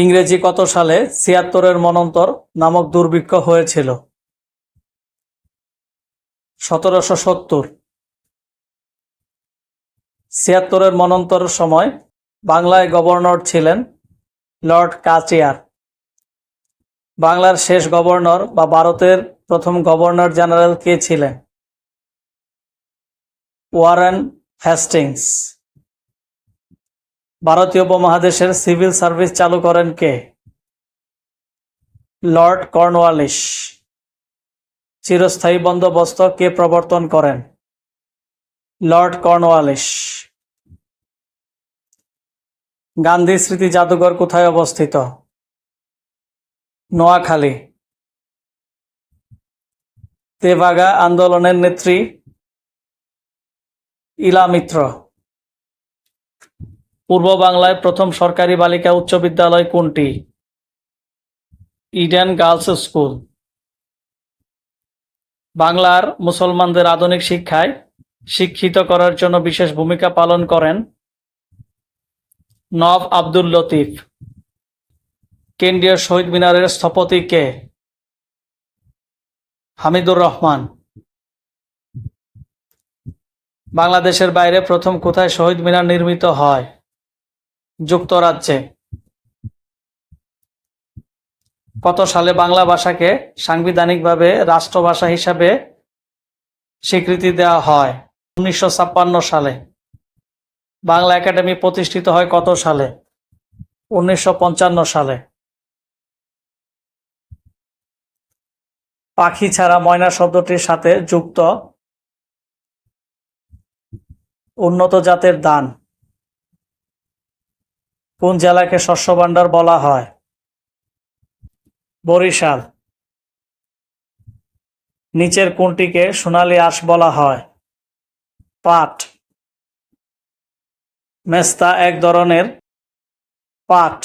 ইংরেজি কত সালে ছিয়াত্তরের মনন্তর নামক দুর্ভিক্ষ হয়েছিল? সতেরোশো সত্তর। ছিয়াত্তরের মনন্তর সময় বাংলায় গভর্নর ছিলেন লর্ড কাচিয়ার। বাংলার শেষ গভর্নর বা ভারতের প্রথম গভর্নর জেনারেল কে ছিলেন? ওয়ারেন হ্যাস্টিংস ভারতীয় উপমহাদেশের সিভিল সার্ভিস চালু করেন কে? লর্ড কর্নওয়ালিস চিরস্থায়ী বন্দোবস্ত কে প্রবর্তন করেন? লর্ড কর্নওয়ালিস গান্ধী স্মৃতি জাদুঘর কোথায় অবস্থিত? নোয়াখালী। তেভাগা আন্দোলনের নেত্রী ইলা মিত্র পূর্ব বাংলায় প্রথম সরকারি বালিকা উচ্চ বিদ্যালয় কোনটি? Eden girls school. বাংলার মুসলমানদের আধুনিক শিক্ষায় শিক্ষিত করার জন্য বিশেষ ভূমিকা পালন করেন নব আব্দুল লতিফ। কেন্দ্রীয় শহীদ মিনারের স্থপতি কে? হামিদুর রহমান। বাংলাদেশের বাইরে প্রথম কোথায় শহীদ মিনার নির্মিত হয়? যুক্তরাজ্যে। কত সালে বাংলা ভাষাকে সাংবিধানিকভাবে রাষ্ট্রভাষা হিসাবে স্বীকৃতি দেওয়া হয়? উনিশশো ছাপ্পান্ন সালে। বাংলা একাডেমি প্রতিষ্ঠিত হয় কত সালে? উনিশশো পঞ্চান্ন সালে। পাখি ছাড়া ময়না শব্দটির সাথে যুক্ত উন্নত জাতের দান। কোন জেলাকে শস্য ভাণ্ডার বলা হয়? বরিশাল। নিচের কোনটিকে সোনালী আঁশ বলা হয়? পাট। মেস্তা এক ধরনের পাট।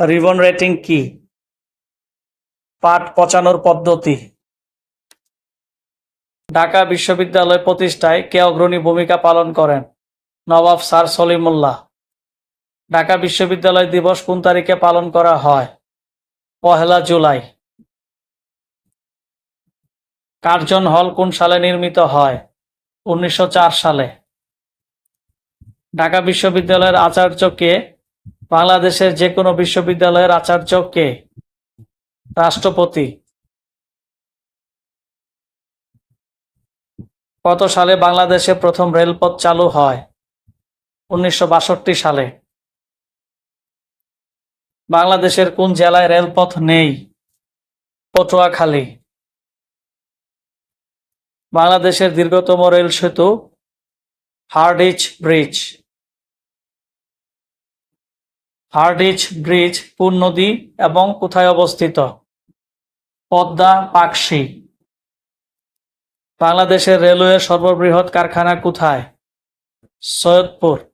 রিবন রেটিং কি? পাট পচানোর পদ্ধতি। ঢাকা বিশ্ববিদ্যালয় প্রতিষ্ঠায় কে অগ্রণী ভূমিকা পালন করেন? নবাব স্যার সলিমুল্লাহ, ঢাকা বিশ্ববিদ্যালয় দিবস কোন তারিখে পালন করা হয়? পহেলা জুলাই। কার্জন হল কোন সালে নির্মিত হয়? উনিশশো চার সালে। ঢাকা বিশ্ববিদ্যালয়ের আচার্য কে? বাংলাদেশের যে কোনো বিশ্ববিদ্যালয়ের আচার্য কে? রাষ্ট্রপতি। কত সালে বাংলাদেশে প্রথম রেলপথ চালু হয়? উনিশশো বাষট্টি সালে। বাংলাদেশের কোন জেলায় রেলপথ নেই? পটুয়াখালী। বাংলাদেশের দীর্ঘতম রেল সেতু, হার্ডিচ ব্রিজ। হার্ডিচ ব্রিজ কোন নদী এবং কোথায় অবস্থিত? পদ্মা, পাকশি। বাংলাদেশের রেলওয়ের সর্ববৃহৎ কারখানা কোথায়? সৈয়দপুর।